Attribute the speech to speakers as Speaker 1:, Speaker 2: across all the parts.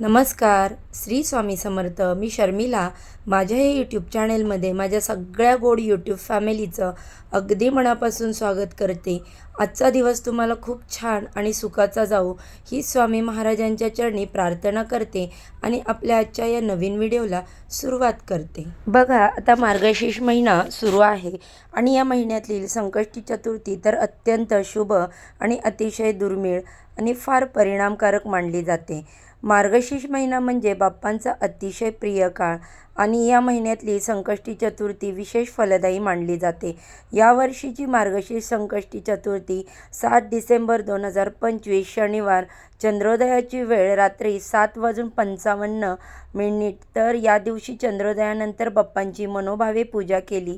Speaker 1: नमस्कार श्री स्वामी समर्थ. मी शर्मिला. माझ्या हे यूट्यूब चॅनेलमध्ये माझ्या सगळ्या गोड यूट्यूब फॅमिलीचं अगदी मनापासून स्वागत करते. आजचा दिवस तुम्हाला खूप छान आणि सुखाचा जाऊ ही स्वामी महाराजांच्या चरणी प्रार्थना करते आणि आपल्या आजच्या या नवीन व्हिडिओला सुरुवात करते. बघा आता मार्गशीर्ष महिना सुरू आहे आणि या महिन्यातील संकष्टी चतुर्थी तर अत्यंत शुभ आणि अतिशय दुर्मिळ आणि फार परिणामकारक मानली जाते. मार्गशीर्ष महिना म्हणजे बाप्पांचा अतिशय प्रिय काळ आणि या महिन्यातली संकष्टी चतुर्थी विशेष फलदायी मानली जाते. यावर्षीची मार्गशीर्ष संकष्टी चतुर्थी सात डिसेंबर दोन हजार पंचवीस शनिवार चंद्रोदयाची वेळ रात्री सात वाजून पंचावन्न मिनिट. तर या दिवशी चंद्रोदयानंतर बाप्पांची मनोभावे पूजा केली.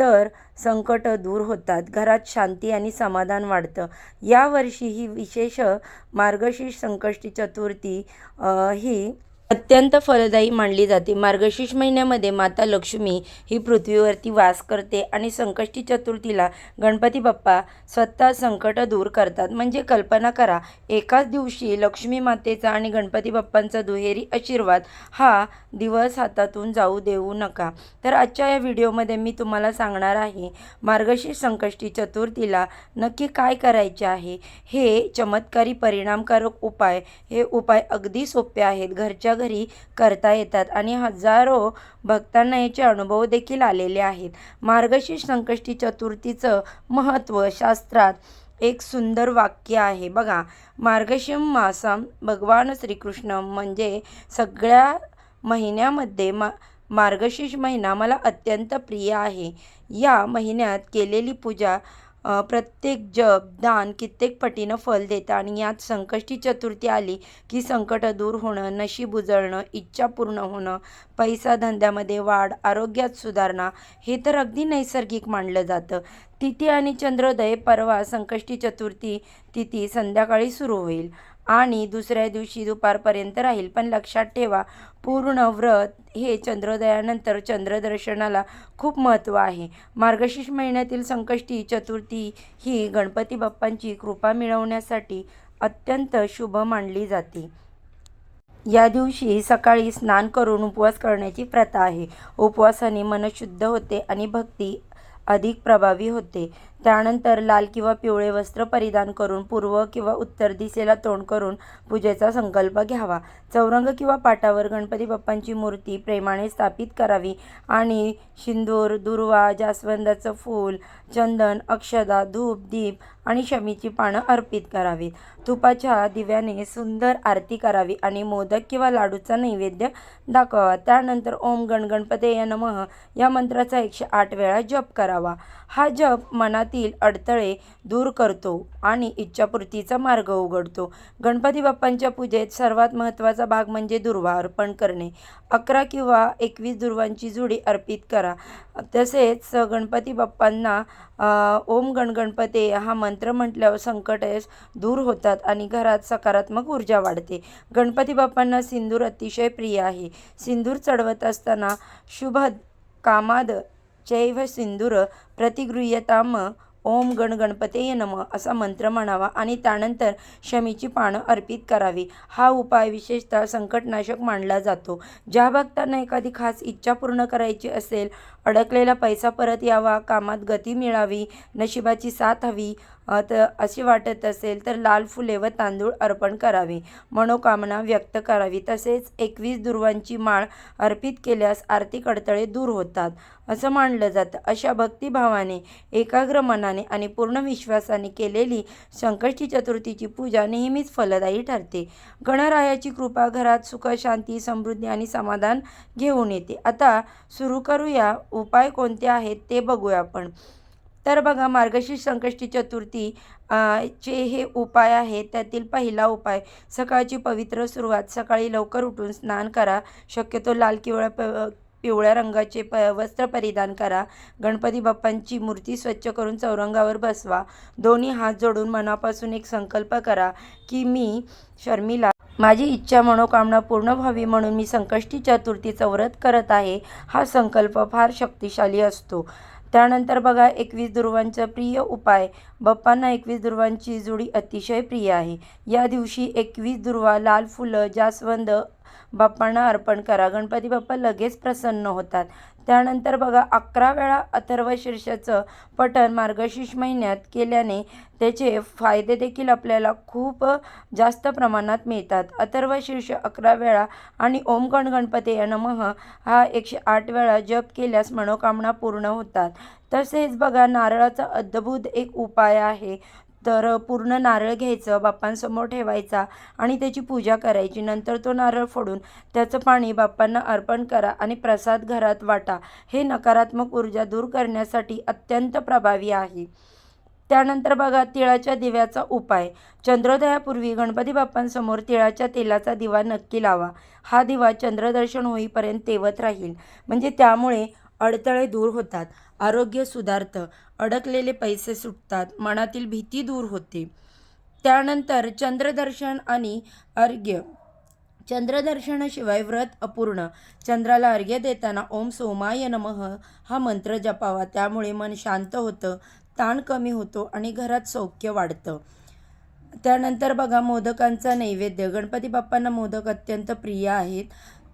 Speaker 1: तर संकट दूर होतात. घरात शांती आणि समाधान वाढतं. यावर्षी ही विशेष मार्गशीर्ष संकष्टी चतुर्थी ही अत्यंत फलदायी मानली जाते. मार्गशीर्ष महिन्यामध्ये माता लक्ष्मी ही पृथ्वीवरती वास करते आणि संकष्टी चतुर्थीला गणपती बाप्पा स्वतः संकट दूर करतात. म्हणजे कल्पना करा एकाच दिवशी लक्ष्मी मातेचा आणि गणपती बाप्पांचा दुहेरी आशीर्वाद हा दिवस हातातून जाऊ देऊ नका. तर आजच्या या व्हिडिओमध्ये मी तुम्हाला सांगणार आहे मार्गशीर्ष संकष्टी चतुर्थीला नक्की काय करायचे आहे? हे चमत्कारी परिणामकारक उपाय हे उपाय अगदी सोपे आहेत. घरच्या घरी करता येतात आणि हजारो भक्तांना याचे अनुभव देखील आलेले आहेत. मार्गशीर्ष संकष्टी चतुर्थीचं महत्त्व शास्त्रात एक सुंदर वाक्य आहे. बघा मार्गशीर्ष मासम भगवान श्रीकृष्ण म्हणजे सगळ्या महिन्यामध्ये मा मार्गशीर्ष महिना मला अत्यंत प्रिय आहे. या महिन्यात केलेली पूजा प्रत्येक जप दान कित्येक पटीनं फल देतं आणि यात संकष्टी चतुर्थी आली की संकट दूर होणं नशीब उजळणं इच्छा पूर्ण होणं पैसा धंद्यामध्ये वाढ आरोग्यात सुधारणा हे तर अगदी नैसर्गिक मानलं जातं. तिथी आणि चंद्रोदय परवा संकष्टी चतुर्थी तिथी संध्याकाळी सुरू होईल. आणि दुसऱ्या दिवशी दुपारपर्यंत राहील. पण लक्षात ठेवा पूर्ण व्रत हे चंद्रोदयानंतर चंद्रदर्शनाला खूप महत्त्व आहे. मार्गशीर्ष महिन्यातील संकष्टी चतुर्थी ही गणपती बाप्पांची कृपा मिळवण्यासाठी अत्यंत शुभ मानली जाते. या दिवशी सकाळी स्नान करून उपवास करण्याची प्रथा आहे. उपवासाने मन शुद्ध होते आणि भक्ती अधिक प्रभावी होते. त्यानंतर लाल किंवा पिवळे वस्त्र परिधान करून पूर्व किंवा उत्तर दिशेला तोंड करून पूजेचा संकल्प घ्यावा. चौरंग किंवा पाटावर गणपती बाप्पांची मूर्ती प्रेमाने स्थापित करावी आणि शिंदूर दुर्वा जास्वंदाचं फूल चंदन अक्षदा धूप दीप आणि शमीची पानं अर्पित करावीत. तुपाच्या दिव्याने सुंदर आरती करावी आणि मोदक किंवा लाडूचा नैवेद्य दाखवावा. त्यानंतर ओम गणगणपते नमः या मंत्राचा एकशे आठ वेळा जप करावा. हा जप मनात मनातील अडथळे दूर करतो आणि इच्छापूर्तीचा मार्ग उघडतो. गणपती बाप्पांच्या पूजेत सर्वात महत्त्वाचा भाग म्हणजे दुर्वा अर्पण करणे. अकरा किंवा एकवीस दुर्वांची जुडी अर्पित करा. तसेच गणपती बाप्पांना ओम गणगणपते हा मंत्र म्हटल्यावर संकटेस दूर होतात आणि घरात सकारात्मक ऊर्जा वाढते. गणपती बाप्पांना सिंदूर अतिशय प्रिय आहे. सिंदूर चढवत असताना शुभ कामाद चैव सिंदूर प्रतिगृह्यताम ओम गण गणपतेय नम असा मंत्र म्हणावा आणि त्यानंतर शमीची पानं अर्पित करावी. हा उपाय विशेषतः संकटनाशक मानला जातो. ज्या भक्तांना एखादी खास इच्छा पूर्ण करायची असेल अडकलेला पैसा परत यावा कामात गती मिळावी नशिबाची साथ हवी तर अशी वाटत असेल तर लाल फुले व तांदूळ अर्पण करावे. मनोकामना व्यक्त करावी. तसेच एकवीस दुर्वांची माळ अर्पित केल्यास आर्थिक अडथळे दूर होतात असं मानलं जातं. अशा भक्तिभावाने एकाग्र मनाने आणि पूर्ण विश्वासाने केलेली संकष्टी चतुर्थीची पूजा नेहमीच फलदायी ठरते. गणरायाची कृपा घरात सुख शांती समृद्धी आणि समाधान घेऊन येते. आता सुरू करूया. उपाय कोणते आहेत ते बघूया आपण. तर बघा मार्गशीर्ष संकष्टी चतुर्थी चे हे उपाय आहेत. त्यातील पहिला उपाय सकाळची पवित्र सुरुवात. सकाळी लवकर उठून स्नान करा. शक्यतो लाल किंवा प पिवळ्या रंगाचे प वस्त्र परिधान करा. गणपती बाप्पांची मूर्ती स्वच्छ करून चौरंगावर बसवा. दोन्ही हात जोडून मनापासून एक संकल्प करा की मी शर्मिला माझी इच्छा मनोकामना पूर्ण व्हावी म्हणून मी संकष्टी चतुर्थीचं व्रत करत आहे. हा संकल्प फार शक्तिशाली असतो. त्यानंतर बघा एकवीस दुर्वांचा प्रिय उपाय. बाप्पांना एकवीस दुर्वांची जुडी अतिशय प्रिय आहे. या दिवशी एकवीस दुर्वा लाल फुलं जास्वंद बाप्पांना अर्पण करा. गणपती बाप्पा लगेच प्रसन्न होतात. त्यानंतर बघा अकरा वेळा अथर्व शीर्षाचं पठण मार्गशीर्ष महिन्यात केल्याने त्याचे फायदे देखील आपल्याला खूप जास्त प्रमाणात मिळतात. अथर्व शीर्ष अकरा वेळा आणि ओम गण गणपती नमः हा एकशे आठ वेळा जप केल्यास मनोकामना पूर्ण होतात. तसेच बघा नारळाचा अद्भुत एक उपाय आहे. तर पूर्ण नारळ घ्यायचं बाप्पांसमोर ठेवायचा आणि त्याची पूजा करायची. नंतर तो नारळ फोडून त्याचं पाणी बाप्पांना अर्पण करा आणि प्रसाद घरात वाटा. हे नकारात्मक ऊर्जा दूर करण्यासाठी अत्यंत प्रभावी आहे. त्यानंतर बघा तिळाच्या दिव्याचा उपाय. चंद्रोदयापूर्वी गणपती बाप्पांसमोर तिळाच्या तेलाचा दिवा नक्की लावा. हा दिवा चंद्रदर्शन होईपर्यंत तेवत राहील. म्हणजे त्यामुळे अडथळे दूर होतात. आरोग्य सुधारतं. अडकलेले पैसे सुटतात. मनातील भीती दूर होते. त्यानंतर चंद्रदर्शन आणि अर्घ्य. चंद्रदर्शनाशिवाय व्रत अपूर्ण. चंद्राला अर्घ्य देताना ओम सोमाय नमः हा मंत्र जपावा. त्यामुळे मन शांत होतं ताण कमी होतो आणि घरात सौख्य वाढतं. त्यानंतर बघा मोदकांचा नैवेद्य. गणपती बाप्पांना मोदक अत्यंत प्रिय आहेत.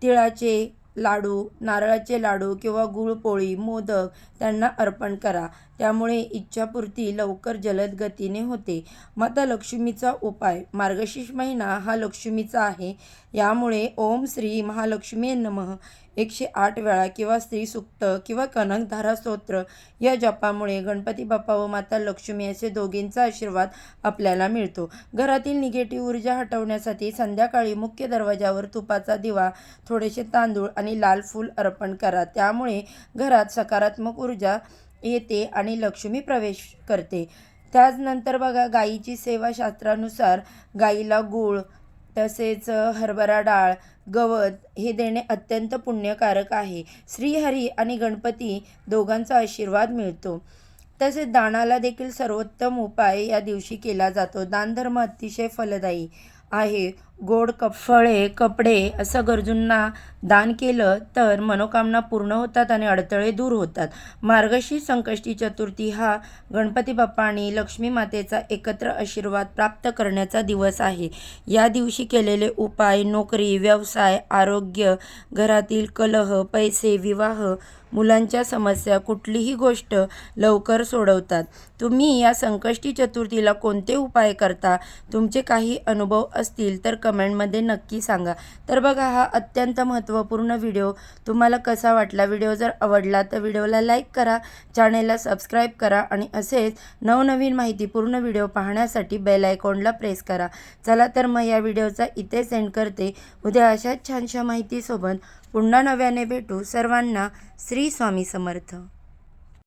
Speaker 1: तिळाचे लाडू नारळाचे लाडू किंवा गुळपोळी मोदक त्यांना अर्पण करा. त्यामुळे इच्छापूर्ती लवकर जलद गतीने होते. माता लक्ष्मीचा उपाय. मार्गशीर्ष महिना हा लक्ष्मीचा आहे. यामुळे ओम श्री महालक्ष्मी नमः. एकशे आठ वेळा किंवा स्त्री सुक्त किंवा कनकधारा स्तोत्र या जपामुळे गणपती बाप्पा व माता लक्ष्मी असे दोघींचा आशीर्वाद आपल्याला मिळतो. घरातील निगेटिव्ह ऊर्जा हटवण्यासाठी संध्याकाळी मुख्य दरवाजावर तुपाचा दिवा थोडेसे तांदूळ आणि लाल फूल अर्पण करा. त्यामुळे घरात सकारात्मक ऊर्जा येते आणि लक्ष्मी प्रवेश करते. त्याचनंतर बघा गाईची सेवा शास्त्रानुसार गाईला गूळ तसेच हरभरा डाळ गवत हे देणे अत्यंत पुण्यकारक आहे. श्रीहरी आणि गणपती दोघांचा आशीर्वाद मिळतो. तसेच दानाला देखील सर्वोत्तम उपाय या दिवशी केला जातो. दानधर्म अतिशय फलदायी. आहे. गोड कप फळे कपडे असं गरजूंना दान केलं तर मनोकामना पूर्ण होतात आणि अडथळे दूर होतात. मार्गशीर संकष्टी चतुर्थी हा गणपती बाप्पा आणि लक्ष्मी मातेचा एकत्र आशीर्वाद प्राप्त करण्याचा दिवस आहे. या दिवशी केलेले उपाय नोकरी व्यवसाय आरोग्य घरातील कलह पैसे विवाह मुलांच्या समस्या कुठलीही गोष्ट लवकर सोडवतात. तुम्ही या संकष्टी चतुर्थीला कोणते उपाय करता? तुमचे काही अनुभव असतील तर कमेंटमध्ये नक्की सांगा. तर बघा हा अत्यंत महत्त्वपूर्ण व्हिडिओ. तुम्हाला कसा वाटला? व्हिडिओ जर आवडला तर व्हिडिओला लाईक करा चॅनेलला सबस्क्राईब करा आणि असेच नवनवीन माहितीपूर्ण व्हिडिओ पाहण्यासाठी बेल आयकॉनला प्रेस करा. चला तर मग या व्हिडिओचा इथे सेंड करते. उद्या अशाच छानशा माहितीसोबत पुन्हा नव्याने भेटू. सर्वांना श्री स्वामी समर्थ.